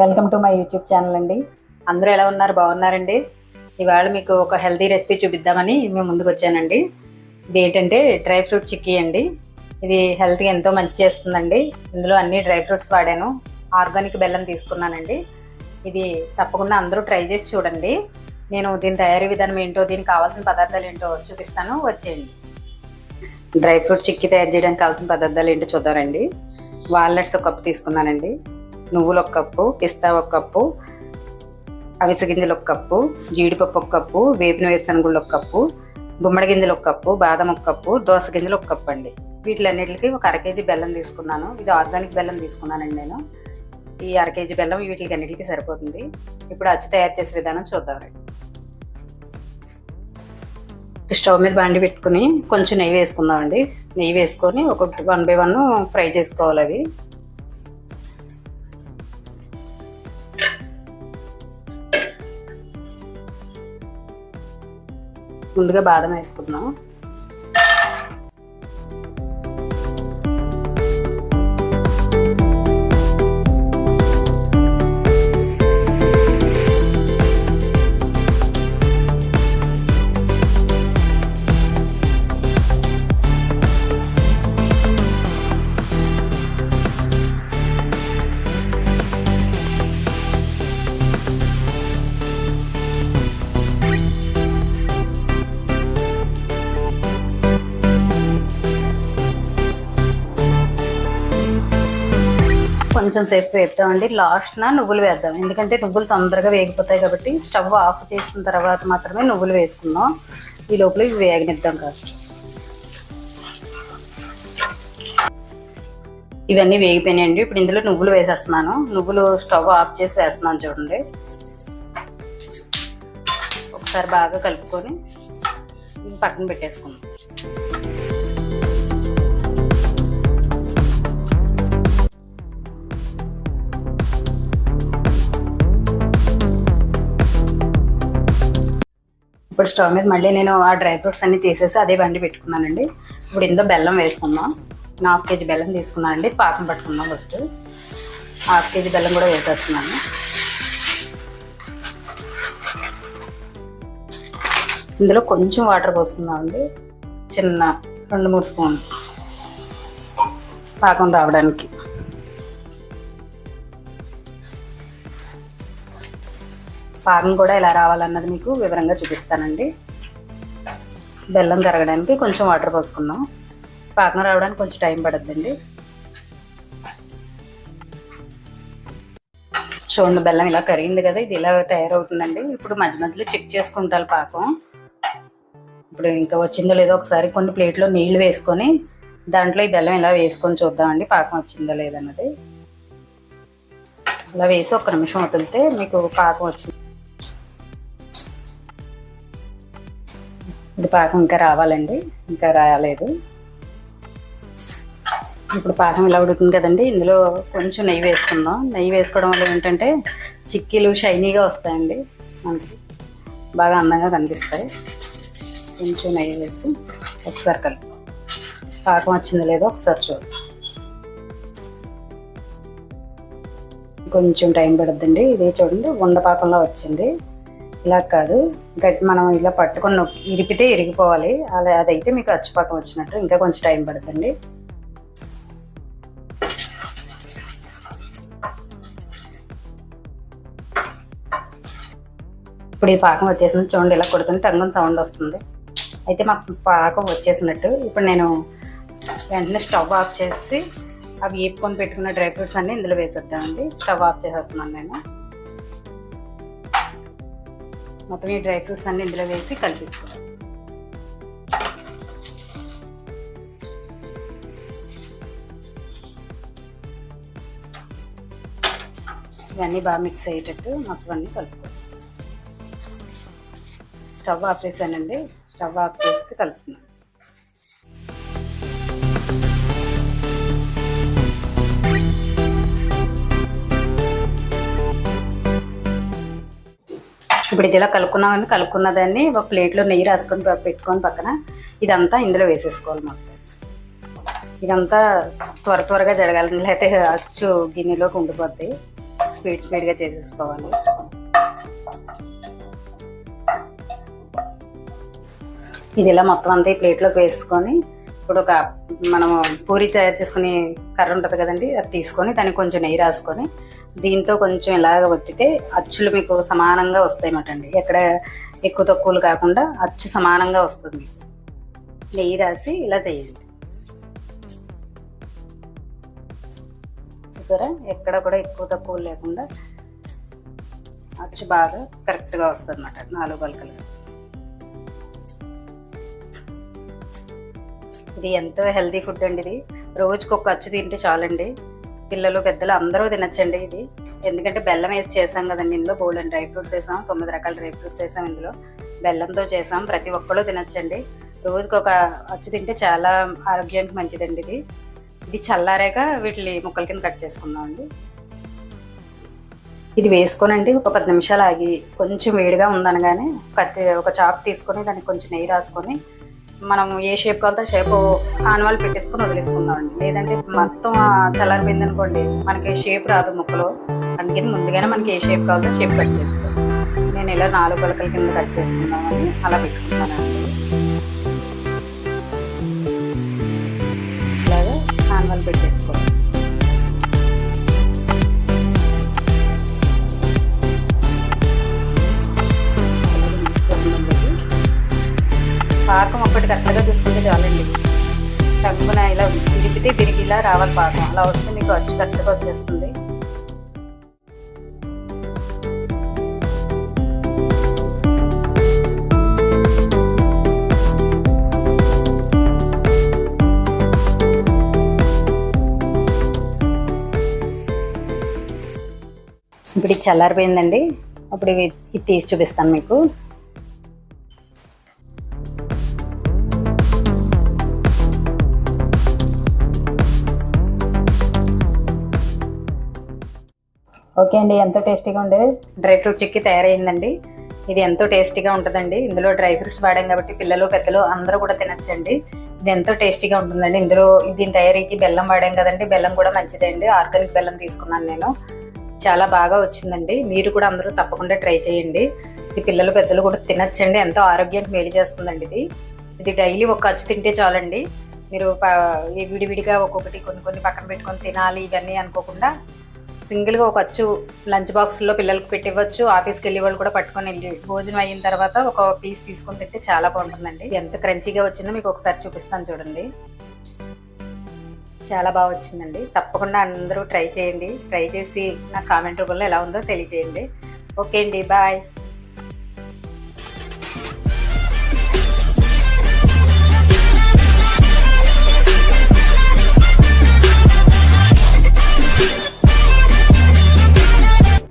Welcome to my YouTube channel అండి. అందరూ ఎలా ఉన్నారు? బాగున్నారండి? ఇవాళ మీకు ఒక హెల్తీ రెసిపీ చూపిద్దామని మేము ముందుకు వచ్చానండి. ఇది ఏంటంటే డ్రై ఫ్రూట్ చిక్కీ అండి. ఇది హెల్త్కి ఎంతో మంచి చేస్తుందండి. ఇందులో అన్ని డ్రై ఫ్రూట్స్ వాడాను. ఆర్గానిక్ బెల్లం తీసుకున్నానండి. ఇది తప్పకుండా అందరూ ట్రై చేసి చూడండి. నేను దీని తయారీ విధానం ఏంటో దీనికి కావాల్సిన పదార్థాలు ఏంటో చూపిస్తాను. వచ్చేయండి. డ్రై ఫ్రూట్ చిక్కీ తయారు చేయడానికి కావాల్సిన పదార్థాలు ఏంటో చూద్దామండి. వాల్నట్స్ ఒక కప్పు తీసుకున్నానండి. నువ్వులు ఒక కప్పు పిస్తా ఒక కప్పు అవిసె గింజలు ఒక కప్పు జీడిపప్పు ఒక కప్పు వేపిన వేరుశనగుళ్ళు ఒక కప్పు గుమ్మడి గింజలు ఒక కప్పు బాదం ఒక కప్పు దోస గింజలు ఒక కప్పు అండి. వీటిలన్నిటికి ఒక అర కేజీ బెల్లం తీసుకున్నాను. ఇది ఆర్గానిక్ బెల్లం తీసుకున్నానండి నేను. ఈ అర కేజీ బెల్లం వీటికి అన్నిటికీ సరిపోతుంది. ఇప్పుడు అచ్చు తయారు చేసే విధానం చూద్దామండి స్టవ్ మీద బండి పెట్టుకుని కొంచెం నెయ్యి వేసుకుందామండి. నెయ్యి వేసుకొని ఒక వన్ బై వన్ ఫ్రై చేసుకోవాలి అవి. ముందుగా బాదం వేసుకుందాం. కొంచెం సేపు వేద్దామండి లాస్ట్న నువ్వులు వేద్దాం. ఎందుకంటే నువ్వులు తొందరగా వేగిపోతాయి కాబట్టి స్టవ్ ఆఫ్ చేసిన తర్వాత మాత్రమే నువ్వులు వేసుకుందాం. ఈ లోపల ఇవి వేగనిద్దాం కాదు ఇవన్నీ వేగిపోయినాయండి. ఇప్పుడు ఇందులో నువ్వులు వేసేస్తున్నాను. నువ్వులు స్టవ్ ఆఫ్ చేసి వేస్తున్నాను చూడండి. ఒకసారి బాగా కలుపుకొని పక్కన పెట్టేసుకుందాం. ఇప్పుడు స్టవ్ మీద మళ్ళీ నేను ఆ డ్రై ఫ్రూట్స్ అన్ని తీసేసి అదే బండి పెట్టుకున్నానండి. ఇప్పుడు ఇందులో బెల్లం వేసుకుందాం. హాఫ్ కేజీ బెల్లం తీసుకున్నానండి. పాకం పట్టుకుందాం ఫస్ట్. హాఫ్ కేజీ బెల్లం కూడా వేసేస్తున్నాను. ఇందులో కొంచెం వాటర్ పోసుకుందామండి. చిన్న రెండు మూడు స్పూన్ పాకం రావడానికి. పాకం కూడా ఎలా రావాలన్నది మీకు వివరంగా చూపిస్తానండి. బెల్లం కరగడానికి కొంచెం వాటర్ పోసుకుందాం. పాకం రావడానికి కొంచెం టైం పడుతుందండి చూడండి బెల్లం ఇలా కరిగింది కదా ఇది ఇలా తయారవుతుందండి. ఇప్పుడు మధ్య మధ్యలో చెక్ చేసుకుంటారు పాకం. ఇప్పుడు ఇంకా వచ్చిందో లేదో ఒకసారి కొన్ని ప్లేట్లో నీళ్ళు వేసుకొని దాంట్లో ఈ బెల్లం ఇలా వేసుకొని చూద్దామండి పాకం వచ్చిందో లేదన్నది ఇలా వేసి ఒక్క నిమిషం వదిలితే మీకు పాకం వచ్చింది. ఇది పాకం ఇంకా రావాలండి ఇంకా రాలేదు. ఇప్పుడు పాకం ఇలా ఉడుకుతుంది కదండి ఇందులో కొంచెం నెయ్యి వేసుకుందాం. నెయ్యి వేసుకోవడం వల్ల ఏంటంటే చిక్కీలు షైనీగా వస్తాయండి మనకి బాగా అందంగా కనిపిస్తాయి. కొంచెం నెయ్యి వేసి ఒకసారి కలుపు పాకం వచ్చిందో లేదో ఒకసారి చూడు కొంచెం టైం పడుద్దండి ఇదే చూడండి ఉండ పాకంలో వచ్చింది. ఇలా కాదు. గట్టి మనం ఇలా పట్టుకొని నొక్కి ఇరిపితే ఇరిగిపోవాలి. అలా అదైతే మీకు అచ్చుపాకం వచ్చినట్టు ఇంకా కొంచెం టైం పడుతుంది. ఇప్పుడు ఈ పాకం వచ్చేసింది చూడండి ఇలా కొడుతుంటే టంగన్ సౌండ్ వస్తుంది. అయితే మాకు పాకం వచ్చేసినట్టు. ఇప్పుడు నేను వెంటనే స్టవ్ ఆఫ్ చేసి అవి వేపుకొని పెట్టుకున్న డ్రై ఫ్రూట్స్ అన్ని ఇందులో వేసేద్దామండి. స్టవ్ ఆఫ్ చేసేస్తున్నాను నేను. మొత్తం ఈ డ్రై ఫ్రూట్స్ అన్ని ఇందులో వేసి కలిపేసుకోవాలి. ఇవన్నీ బాగా మిక్స్ అయ్యేటట్టు మొత్తం అన్ని కలుపుకోవాలి. స్టవ్ ఆఫ్ చేశానండి. స్టవ్ ఆఫ్ చేసి కలుపుతున్నాను. ఇప్పుడు ఇది ఇలా కలుపుకున్నామని కలుపుకున్న దాన్ని ఒక ప్లేట్లో నెయ్యి రాసుకొని పెట్టుకొని పక్కన ఇదంతా ఇందులో వేసేసుకోవాలి మొత్తం. ఇదంతా త్వర త్వరగా జరగాలి లేకపోతే అచ్చు గిన్నెలోకి ఉండిపోద్ది. స్పీడ్ స్పీడ్గా చేసేసుకోవాలి. ఇది ఇలా మొత్తం అంతా ఈ ప్లేట్లోకి వేసుకొని ఇప్పుడు ఒక మనము పూరి తయారు చేసుకునే కర్ర ఉంటుంది కదండి అది తీసుకొని దానికి కొంచెం నెయ్యి రాసుకొని దీంతో కొంచెం ఇలాగ ఒత్తితే అచ్చులు మీకు సమానంగా వస్తాయి అన్నమాట అండి ఎక్కడ ఎక్కువ తక్కువలు కాకుండా అచ్చు సమానంగా వస్తుంది. నెయ్యి రాసి ఇలా చేయండి. చూసారా? ఎక్కడ కూడా ఎక్కువ తక్కువ లేకుండా అచ్చు బాగా కరెక్ట్గా వస్తుంది అన్నమాట నాలుగు పలకలు. ఇది ఎంతో హెల్తీ ఫుడ్ అండి ఇది. రోజుకి ఒక అచ్చు తింటే చాలండి. పిల్లలు పెద్దలు అందరూ తినచ్చండి ఇది. ఎందుకంటే బెల్లం వేసి చేసాం కదండి ఇందులో బోల్డెన్ డ్రై ఫ్రూట్స్ వేసాం తొమ్మిది రకాల డ్రై ఫ్రూట్స్ వేసాం ఇందులో. బెల్లంతో చేసాం ప్రతి ఒక్కళ్ళు తినచ్చండి. రోజుకి ఒక అచ్చు తింటే చాలా ఆరోగ్యానికి మంచిదండి ఇది. ఇది చల్లారాక వీటిని ముక్కల కింద కట్ చేసుకుందాం అండి. ఇది వేసుకోనండి ఒక పది నిమిషాలు ఆగి కొంచెం వేడిగా ఉందనగానే కత్తి ఒక చాప్ తీసుకొని దానికి కొంచెం నెయ్యి రాసుకొని మనం ఏ షేప్ కావాలో షేప్ ఆనవాళ్ళు పెట్టేసుకుని వదిలేసుకుందాం అండి లేదంటే మొత్తం చల్లారిపోయింది అనుకోండి మనకి షేప్ రాదు ముక్కలో. అందుకని ముందుగానే మనకి ఏ షేప్ కావాలో షేప్ కట్ చేసుకోవాలి. నేను ఇలా నాలుగు పలకల కింద కట్ చేసుకుందామని అలా పెట్టుకుంటాను ఇలాగా ఆనవాళ్ళు పెట్టేసుకోవాలి. ఇలా రావాలి పాకం అలా వస్తే మీకు వచ్చి కరెక్ట్గా వచ్చేస్తుంది. ఇప్పుడు ఇది చల్లారిపోయిందండి. అప్పుడు ఇది తీసి చూపిస్తాను మీకు. ఓకే అండి ఎంతో టేస్టీగా ఉండే డ్రై ఫ్రూట్ చిక్కీ తయారైందండి. ఇది ఎంతో టేస్టీగా ఉంటుందండి. ఇందులో డ్రై ఫ్రూట్స్ వాడాం కాబట్టి పిల్లలు పెద్దలు అందరూ కూడా తినచ్చండి. ఇది ఎంతో టేస్టీగా ఉంటుందండి. ఇందులో దీని తయారీకి బెల్లం వాడాం కదండి. బెల్లం కూడా మంచిదండి. ఆర్గానిక్ బెల్లం తీసుకున్నాను నేను. చాలా బాగా వచ్చిందండి. మీరు కూడా అందరూ తప్పకుండా ట్రై చేయండి. ఇది పిల్లలు పెద్దలు కూడా తినచ్చండి. ఎంతో ఆరోగ్యానికి మేలు చేస్తుందండి ఇది. ఇది డైలీ ఒక అచ్చు తింటే చాలండి. మీరు ప- విడివిడిగా ఒక్కొక్కటి కొన్ని కొన్ని పక్కన పెట్టుకొని తినాలి ఇవన్నీ అనుకోకుండా సింగిల్గా ఒక అచ్చు లంచ్ బాక్స్లో పిల్లలకు పెట్టివ్వచ్చు. ఆఫీస్కి వెళ్ళి వాళ్ళు కూడా పట్టుకొని వెళ్ళి భోజనం అయిన తర్వాత ఒక పీస్ తీసుకొని తింటే చాలా బాగుంటుందండి. ఎంత క్రంచీగా వచ్చిందో మీకు ఒకసారి చూపిస్తాను చూడండి. చాలా బాగా వచ్చిందండి. తప్పకుండా అందరూ ట్రై చేయండి. ట్రై చేసి నా కామెంట్ రూపంలో ఎలా ఉందో తెలియజేయండి. ఓకే అండి. బాయ్.